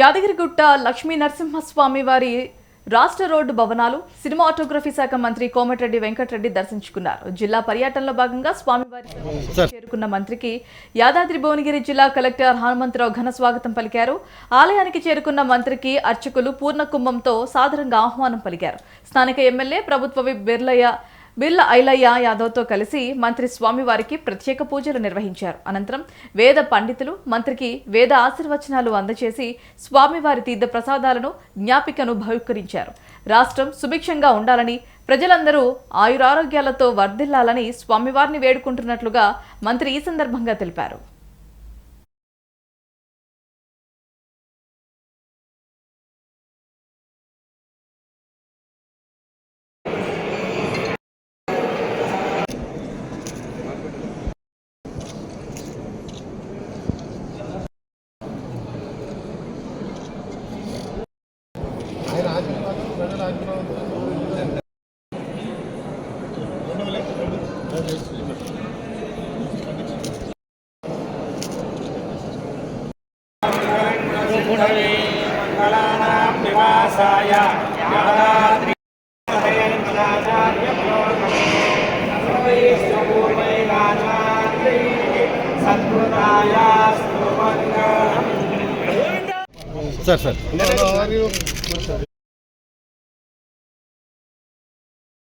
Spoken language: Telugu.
యాదగిరిగుట్ట లక్ష్మీ నరసింహస్వామి వారి రాష్ట్ర రోడ్డు భవనాలు సినిమాటోగ్రఫీ శాఖ మంత్రి కోమటిరెడ్డి వెంకటరెడ్డి దర్శించుకున్నారు. జిల్లా పర్యటనలో భాగంగా స్వామివారి చేరుకున్న మంత్రికి యాదాద్రి భువనగిరి జిల్లా కలెక్టర్ హనుమంతరావు ఘన స్వాగతం పలికారు. ఆలయానికి చేరుకున్న మంత్రికి అర్చకులు పూర్ణ కుంభంతో సాదరంగా ఆహ్వానం పలికారు. స్థానిక ఎమ్మెల్యే ప్రభుత్వ బిర్లయ్య బిర్ల ఐలయ్య యాదవ్తో కలిసి మంత్రి స్వామివారికి ప్రత్యేక పూజలు నిర్వహించారు. అనంతరం వేద పండితులు మంత్రికి వేద ఆశీర్వచనాలు అందజేసి స్వామివారి తీర్థ ప్రసాదాలను జ్ఞాపికను బహుకరించారు. రాష్ట్రం సుభిక్షంగా ఉండాలని ప్రజలందరూ ఆయురారోగ్యాలతో వర్ధిల్లాలని స్వామివారిని వేడుకుంటున్నట్లుగా మంత్రి ఈ సందర్భంగా తెలిపారు. ప్రజల ఆశీర్వాదంతో నివాసాయ యాదాద్రి సార్ సార్